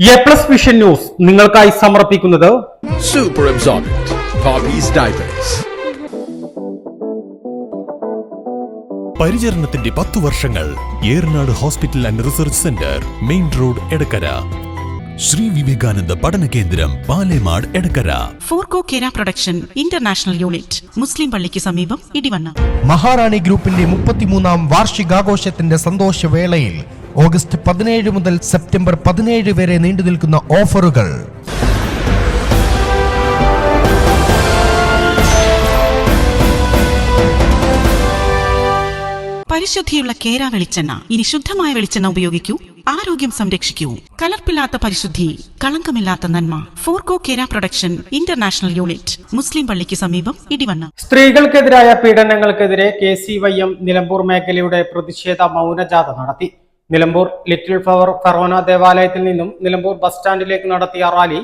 A plus vision news നിങ്ങൾക്കായി സമർപ്പിക്കുന്നത് super. പരിചരണത്തിന്റെ പത്തു വർഷങ്ങൾ Eranad hospital and research centre main road Edakkara. Shri Vivekananda പഠന കേന്ദ്രം Palemad Edakkara. Forco Kera production international unit മുസ്ലിം പള്ളിക്ക് സമീപം ഇടിവണ്ണ. മഹാറാണി ഗ്രൂപ്പിന്റെ മുപ്പത്തിമൂന്നാം വാർഷികാഘോഷത്തിന്റെ സന്തോഷവേളയിൽ ഓഗസ്റ്റ് പതിനേഴ് മുതൽ സെപ്റ്റംബർ പതിനേഴ് വരെ നീണ്ടു നിൽക്കുന്ന ഓഫറുകൾ. പരിശുദ്ധിയുള്ള കേര വെളിച്ചെണ്ണ. ഇനി ശുദ്ധമായ വെളിച്ചെണ്ണ ഉപയോഗിക്കൂ. ആരോഗ്യം സംരക്ഷിക്കൂ. കലർപ്പില്ലാത്ത പരിശുദ്ധി കളങ്കമില്ലാത്ത നന്മ. Forco Kera production international unit. മുസ്ലിം പള്ളിക്ക് സമീപം ഇടിവണ്ണ. സ്ത്രീകൾക്കെതിരായ പീഡനങ്ങൾക്കെതിരെ K C Y M Nilambur മേഖലയുടെ പ്രതിഷേധ മൗനജാഥ നടത്തി. നിലമ്പൂർ ലിറ്റിൽ ഫ്ലവർ ഫെറോന ദേവാലയത്തിൽ നിന്നും നിലമ്പൂർ ബസ് സ്റ്റാൻഡിലേക്ക് നടത്തിയ റാലി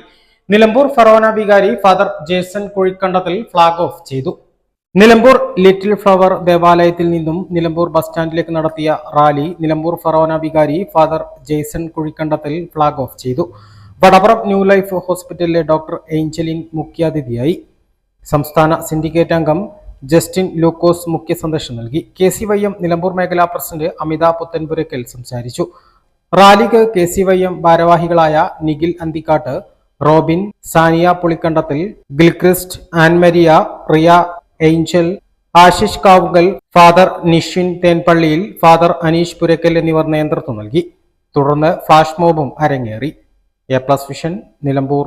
നിലമ്പൂർ ഫെറോന വികാരി father Jason Kuzhikandathil flag off ചെയ്തു. നിലമ്പൂർ ലിറ്റിൽ ഫ്ലവർ ദേവാലയത്തിൽ നിന്നും നിലമ്പൂർ ബസ് സ്റ്റാൻഡിലേക്ക് നടത്തിയ റാലി നിലമ്പൂർ ഫെറോന വികാരി father Jason Kuzhikandathil flag off ചെയ്തു. വടപുറം ന്യൂ ലൈഫ് ഹോസ്പിറ്റലിലെ ഡോക്ടർ ഏഞ്ചലിൻ മുഖ്യാതിഥിയായി. സംസ്ഥാന സിൻഡിക്കേറ്റ് അംഗം ജസ്റ്റിൻ ലൂക്കോസ് മുഖ്യ സന്ദേശം നൽകി. K C Y M Nilambur മേഖലാ പ്രസിഡന്റ് അമിത പുത്തൻപുരക്കൽ സംസാരിച്ചു. റാലിക്ക് കെ സി വൈ എം ഭാരവാഹികളായ Nikhil Anthikkatt Robin Sania Pulikkandathil Gilchrist Ann Maria Riya Angel Ashish Kavukal father Nishin Thenpalliyil father Aneesh Purakkal എന്നിവർ നേതൃത്വം നൽകി. തുടർന്ന് ഫ്ലാഷ് മോബും അരങ്ങേറി. A plus vision Nilambur.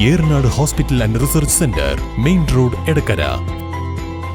Eranad hospital and research centre main road Edakkara.